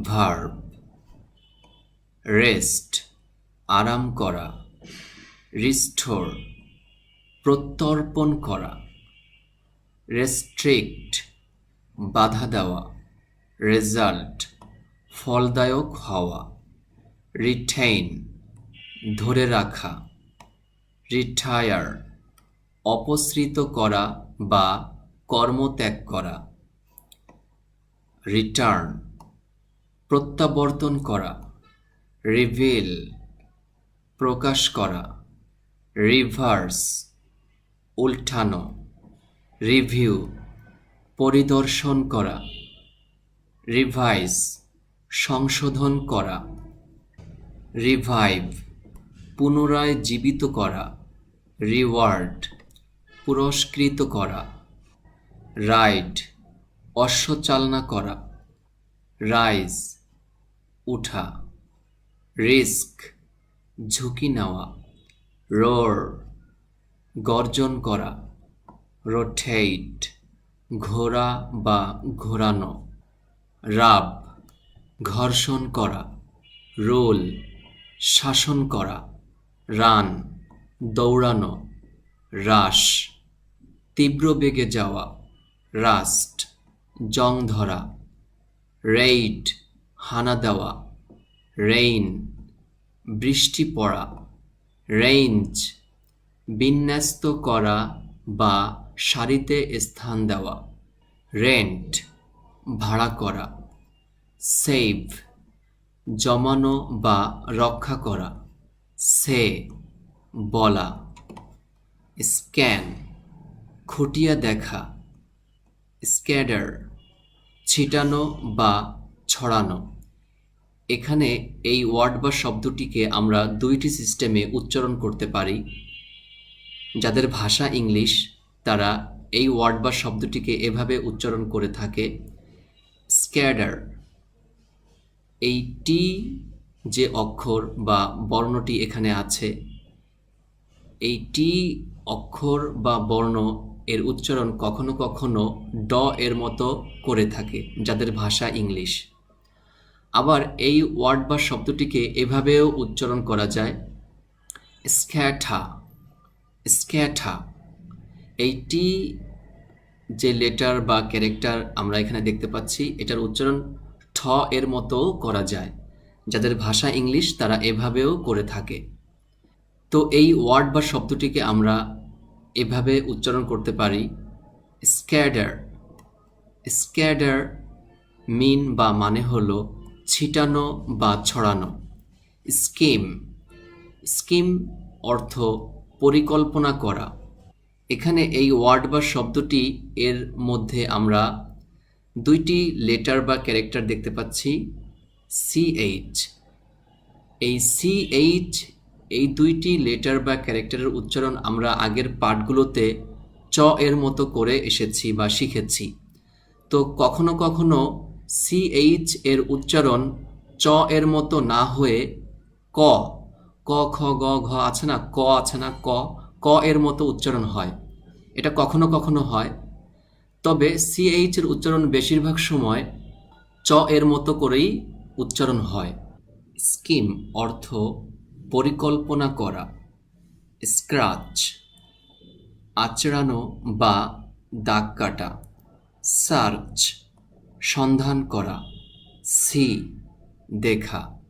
Verb rest আরাম করা. Restore প্রত্যর্পণ করা. রেস্ট্রিক্ট বাধা দেওয়া. রেজাল্ট ফলদায়ক হওয়া. রিটেইন ধরে রাখা. রিটায়ার অপসৃত করা বা কর্মত্যাগ করা. রিটার্ন প্রত্যাবর্তন করা রিভিল প্রকাশ করা রিভার্স উল্টানো রিভিউ পরিদর্শন করা রিভাইস সংশোধন করা রিভাইভ পুনরায় জীবিত করা রিওয়ার্ড পুরস্কৃত করা রাইড অশ্বচালনা করা রাইজ উঠা। রিস্ক, ঝুঁকি নেওয়া। রোর, গর্জন করা। রোটেট, ঘোরা বা ঘোরানো। রাব, ঘর্ষণ করা। রোল, শাসন করা। রান, দৌড়ানো। রাস তীব্র বেগে যাওয়া। রাস্ট, জং ধরা। রেইড হানা দেওয়া রেইন বৃষ্টি পড়া রেঞ্জ বিন্যস্ত করা বা সারিতে স্থান দেওয়া রেন্ট ভাড়া করা সেভ জমানো বা রক্ষা করা, সে, বলা স্ক্যান খুঁটিয়া দেখা স্ক্যাডার ছিটানো বা ছড়ানো। এখানে এই ওয়ার্ড বা শব্দটিকে আমরা দুইটি সিস্টেমে উচ্চারণ করতে পারি। যাদের ভাষা ইংলিশ, তারা এই ওয়ার্ড বা শব্দটিকে এভাবে উচ্চারণ করে থাকে। স্ক্যাডার। এই টি যে অক্ষর বা বর্ণটি এখানে আছে, এই টি অক্ষর বা বর্ণ এর উচ্চারণ কখনো কখনো ড এর মতো করে থাকে, যাদের ভাষা ইংলিশ। আবার এই ওয়ার্ড বা শব্দটিকে এভাবেও উচ্চারণ করা যায়। স্ক্যাঠা স্ক্যাঠা। এইটি যে লেটার বা ক্যারেক্টার আমরা এখানে দেখতে পাচ্ছি, এটার উচ্চারণ ঠ এর মতো করা যায়। যাদের ভাষা ইংলিশ, তারা এভাবেও করে থাকে। তো এই ওয়ার্ড বা শব্দটিকে আমরা এভাবে উচ্চারণ করতে পারি। স্ক্যাডার স্ক্যাডার মিন বা মানে হলো ছিটানো বা ছড়ানো। স্কিম। স্কিম অর্থ পরিকল্পনা করা। এখানে এই ওয়ার্ড বা শব্দটি এর মধ্যে আমরা দুইটি লেটার বা ক্যারেক্টার দেখতে পাচ্ছি। সিএইচ এই সিএইচ এই দুইটি লেটার বা ক্যারেক্টারের উচ্চারণ আমরা আগের পাঠগুলোতে চ এর মতো করে এসেছি বা শিখেছি। তো কখনো কখনো সিএইচ এর উচ্চারণ চ এর মতো না হয়ে ক ক, খ, গ, ঘ আছে না? ক আছে না? ক ক এর মতো উচ্চারণ হয়। এটা কখনো কখনো হয়। তবে সিএইচ এর উচ্চারণ বেশিরভাগ সময় চ এর মতো করেই উচ্চারণ হয়। স্কিম অর্থ পরিকল্পনা করা। স্ক্রাচ আচড়ানো বা দাগ কাটা। সার্চ সন্ধান করা। সি দেখা।